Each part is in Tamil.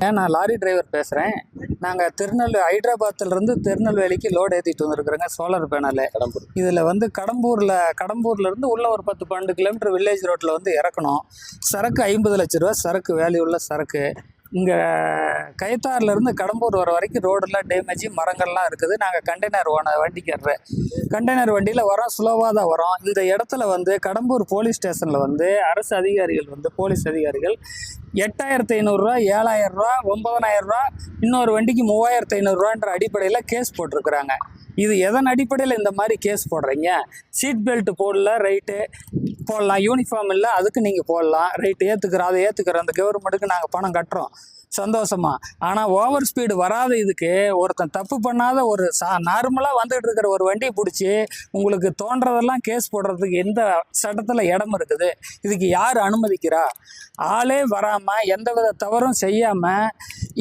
நான் லாரி டிரைவர் பேசுகிறேன் நாங்கள் திருநெல்வேலி ஹைதராபாத்துலேருந்து திருநெல்வேலிக்கு லோடு ஏற்றிட்டு வந்திருக்கிறோங்க சோலார் பேனலு. கடம்பூர். இதில் வந்து கடம்பூரில் கடம்பூர்லேருந்து உள்ள ஒரு பத்து பன்னெண்டு கிலோமீட்டர் வில்லேஜ் ரோட்டில் வந்து இறக்கணும். சரக்கு ஐம்பது லட்ச ரூபா சரக்கு வேல்யூ உள்ள சரக்கு. இங்கே கைத்தாறுலேருந்து கடம்பூர் வர வரைக்கும் ரோடெல்லாம் டேமேஜ் மரங்கள்லாம் இருக்குது. நாங்கள் கண்டெய்னர் ஓன வண்டிக்காரரு கண்டெய்னர் வண்டியில் வரோம் ஸ்லோவாக தான் வரோம் இந்த இடத்துல வந்து கடம்பூர் போலீஸ் ஸ்டேஷனில் வந்து அரசு அதிகாரிகள் வந்து போலீஸ் அதிகாரிகள் எட்டாயிரத்தி ஐநூறுரூவா ஏழாயிரரூவா ஒம்பதனாயிரரூவா இன்னொரு வண்டிக்கு மூவாயிரத்து ஐநூறுரூவான்ற அடிப்படையில் கேஸ் போட்டிருக்கிறாங்க. இது எதன் அடிப்படையில் இந்த மாதிரி கேஸ் போடுறீங்க? சீட் பெல்ட் போடல ரைட்டு போடலாம். யூனிஃபார்ம் இல்லை அதுக்கு நீங்கள் போடலாம். ரைட்டு ஏற்றுக்கிறோம் அதை ஏற்றுக்கிறோம் அந்த கவர்மெண்ட்டுக்கு நாங்கள் பணம் கட்டுறோம். சந்தோஷமா. ஆனால் ஓவர் ஸ்பீடு வராத இதுக்கு ஒருத்தன் தப்பு பண்ணாத ஒரு சா நார்மலாக வந்துகிட்டு இருக்கிற ஒரு வண்டியை பிடிச்சி உங்களுக்கு தோன்றதெல்லாம் கேஸ் போடுறதுக்கு எந்த சட்டத்தில் இடம் இருக்குது? இதுக்கு யார் அனுமதிக்கிறா? ஆளே வராமல் எந்த வித தவறும் செய்யாமல்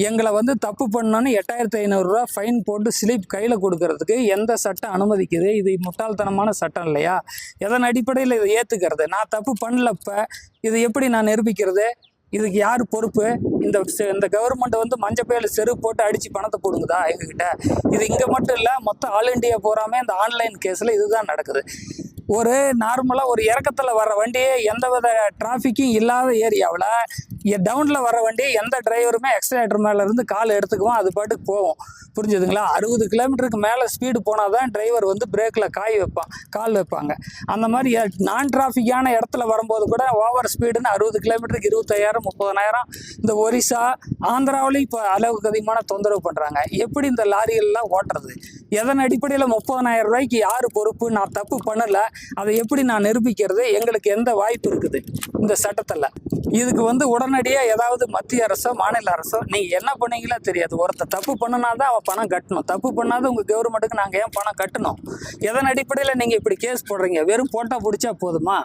எங்களை வந்து தப்பு பண்ணோன்னு எட்டாயிரத்தி ஐநூறுரூவா ஃபைன் போட்டு ஸ்லிப் கையில் கொடுக்கறதுக்கு எந்த சட்டம் அனுமதிக்குது? இது முட்டாள்தனமான சட்டம் இல்லையா? எதன் அடிப்படையில் இதை ஏற்றுக்கிறது நான் தப்பு பண்ணலப்ப இது எப்படி நான் நிரூபிக்கிறது? இதுக்கு யார் பொறுப்பு? இந்த செ- இந்த கவர்மெண்ட் வந்து மஞ்சப்பையில் செருப்பு போட்டு அடித்து பணத்தை போடுங்குதா எங்ககிட்ட? இது இங்கே மட்டும் இல்லை மொத்தம் ஆல் இண்டியா போகாமல் இந்த ஆன்லைன் கேஸில் இதுதான் நடக்குது. ஒரு நார்மலாக ஒரு இறக்கத்தில் வர வண்டியே எந்த வித டிராஃபிக்கும் இல்லாத ஏரியாவில் டவுனில் வர வண்டி எந்த டிரைவருமே எக்ஸலேட்டர் மேலேருந்து கால் எடுத்துக்குவோம் அது பாட்டுக்கு போவோம் புரிஞ்சுதுங்களா? அறுபது கிலோமீட்டருக்கு மேலே ஸ்பீடு போனால் தான் டிரைவர் வந்து பிரேக்கில் காய் வைப்பான் கால் வைப்பாங்க. அந்த மாதிரி நான் டிராஃபிக்கான இடத்துல வரும்போது கூட ஓவர் ஸ்பீடுன்னு அறுபது கிலோமீட்டருக்கு இருபத்தாயிரம் முப்பதனாயிரம் இந்த ஒரிசா ஆந்திராவிலையும் இப்போ அளவுக்கு அதிகமான தொந்தரவு பண்ணுறாங்க எப்படி இந்த லாரிகள்லாம் ஓட்டுறது? எதன் அடிப்படையில் முப்பதனாயிரம் ரூபாய்க்கு யார் பொறுப்பு? நான் தப்பு பண்ணலை. அதை எப்படி நான் நிரூபிக்கிறது? எங்களுக்கு எந்த வாய்ப்பு இருக்குது? இந்த சட்டத்தில். இதுக்கு வந்து உடனடியாக ஏதாவது மத்திய அரசோ மாநில அரசோ நீங்கள் என்ன பண்ணீங்களோ தெரியாது. ஒருத்தர் தப்பு பண்ணுனா தான் அவன் பணம் கட்டணும். தப்பு பண்ணாத உங்கள் கவர்மெண்ட்டுக்கு நாங்கள் ஏன் பணம் கட்டணும்? எதன் அடிப்படையில் நீங்கள் இப்படி கேஸ் போடுறீங்க? வெறும் போட்டால் பிடிச்சா போதுமா?